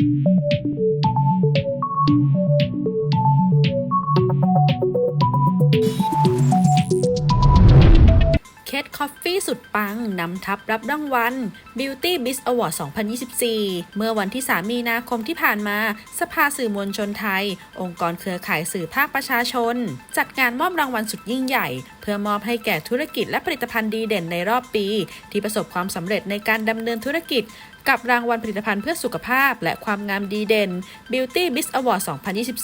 เคทคอฟฟี่สุดปัง นำทัพรับรางวัล Beauty Biz Award 2024 เมื่อวันที่ 3 มีนาคมที่ผ่านมา สภาสื่อมวลชนไทย องค์กรเครือข่ายสื่อภาคประชาชน จัดงานมอบรางวัลสุดยิ่งใหญ่ เพื่อมอบให้แก่ธุรกิจและผลิตภัณฑ์ดีเด่นในรอบปี ที่ประสบความสำเร็จในการดำเนินธุรกิจกับรางวัลผลิตภัณฑ์เพื่อสุขภาพ และความงามดีเด่น Beauty Biz Award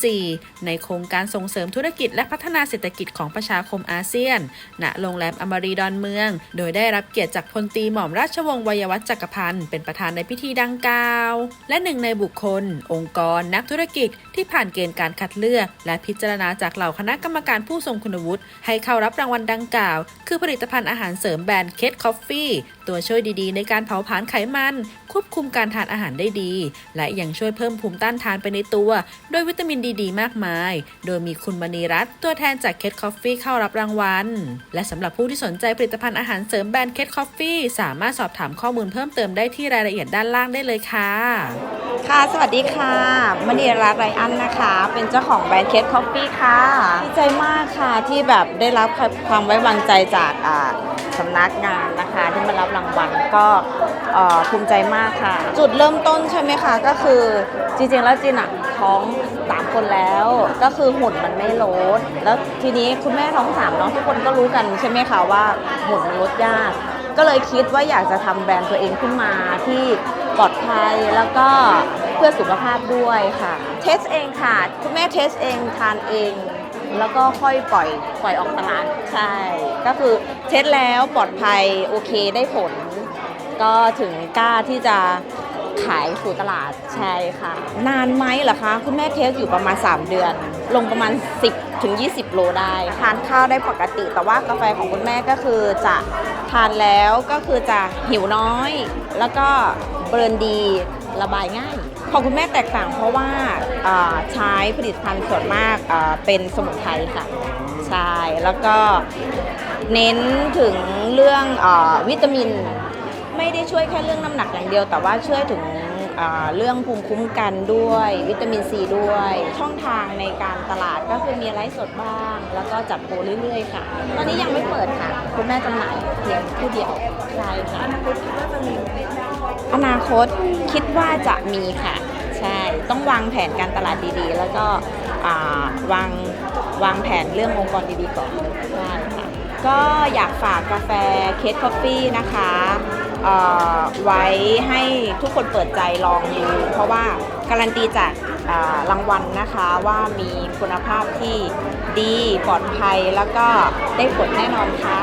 2024 ในโครงการส่งเสริมธุรกิจและพัฒนาเศรษฐกิจของประชาคมอาเซียน ณ โรงแรมอมรีดอนเมือง โดยได้รับเกียรติจากพลตีหม่อมราชวงศ์วัยวัฒน์จักรพันธ์เป็นประธานในพิธีดังกล่าว และหนึ่งในบุคคล องค์กร นักธุรกิจที่ผ่านเกณฑ์การคัดเลือก และพิจารณาจากเหล่าคณะกรรมการผู้ทรงคุณวุฒิให้เข้ารับรางวัลดังกล่าว คือผลิตภัณฑ์อาหารเสริมแบรนด์เคทคอฟฟี่ตัวช่วยดีๆ ในการเผาผลาญไขมันควบคุมการทานอาหารได้ดี และยังช่วยเพิ่มภูมิต้านทานไปในตัว โดยวิตามินดีดมากมาย โดยมีคุณมณีรัตน์ตัวแทนจากเคทคอฟฟี่เข้ารับรางวัล และสำหรับผู้ที่สนใจผลิตภัณฑ์อาหารเสริมแบรนด์เคทคอฟฟี่สามารถสอบถามข้อมูลเพิ่มเติมได้ที่รายละเอียดด้านล่างได้เลยค่ะ ค่ะ สวัสดีค่ะมณีรัตน์ไรอันนะคะ เป็นเจ้าของแบรนด์เคสคอฟฟี่ค่ะดีใจมากค่ะที่แบบได้รับความไว้วางใจจากอ่าสำนักงานนะคะ ที่มารับรางวัลก็เอ่อภูมิใจมากค่ะ จุดเริ่มต้นใช่ไหมคะก็คือจริงๆแล้วจินอะท้องสามคนแล้ว ก็คือหุ่นมันไม่ลด แล้วทีนี้คุณแม่ท้องสามเนาะทุกคนก็รู้กันใช่ไหมคะว่าหุ่นมันลดยาก ก็เลยคิดว่าอยากจะทำแบรนด์ตัวเองขึ้นมาที่ปลอดภัยแล้วก็เพื่อสุขภาพด้วยค่ะ เทสเองค่ะ คุณแม่เทสเองทานเองแล้วก็ค่อยปล่อยปล่อยออกตลาดใช่ ก็คือเทสแล้วปลอดภัยโอเคได้ผล ก็ถึงกล้าที่จะขายสู่ตลาดใช่ค่ะ นานไหมเหรอคะ คุณแม่เทสอยู่ประมาณ 3 เดือน ลงประมาณ 10ถึง20 โลได้ทานข้าวได้ปกติ แต่ว่ากาแฟของคุณแม่ก็คือจะทานแล้วก็คือจะหิวน้อย แล้วก็เบิร์นดีระบายง่าย ของคุณแม่แตกต่างเพราะว่าใช้ผลิตภัณฑ์ส่วนมากเป็นสมุนไพรค่ะใช่แล้วก็เน้นถึงเรื่องอวิตามิน ไม่ได้ช่วยแค่เรื่องน้ำหนักอย่างเดียว แต่ว่าช่วยถึงเรื่องภูมิคุ้มกันด้วย วิตามินซีด้วย ช่องทางในการตลาดก็คือมีไลฟ์สดบ้าง แล้วก็จัดโปรเรื่อยๆค่ะ ตอนนี้ยังไม่เปิดค่ะ คุณแม่จำหน่ายเพียงผู้เดียวใช่ค่ะอนาคตคิดว่าจะมีอนาคตคิดว่าจะมีค่ะ ใช่ต้องวางแผนการตลาดดีๆ แล้วก็วางวางแผนเรื่ององค์กรดีๆก่อนใช่ค่ะก็อยากฝากกาแฟเคสคอฟฟี่นะคะ ไว้ให้ทุกคนเปิดใจลองดูเพราะว่าการันตีจากรางวัลนะคะว่ามีคุณภาพที่ดีปลอดภัยแล้วก็ได้ผลแน่นอนค่ะ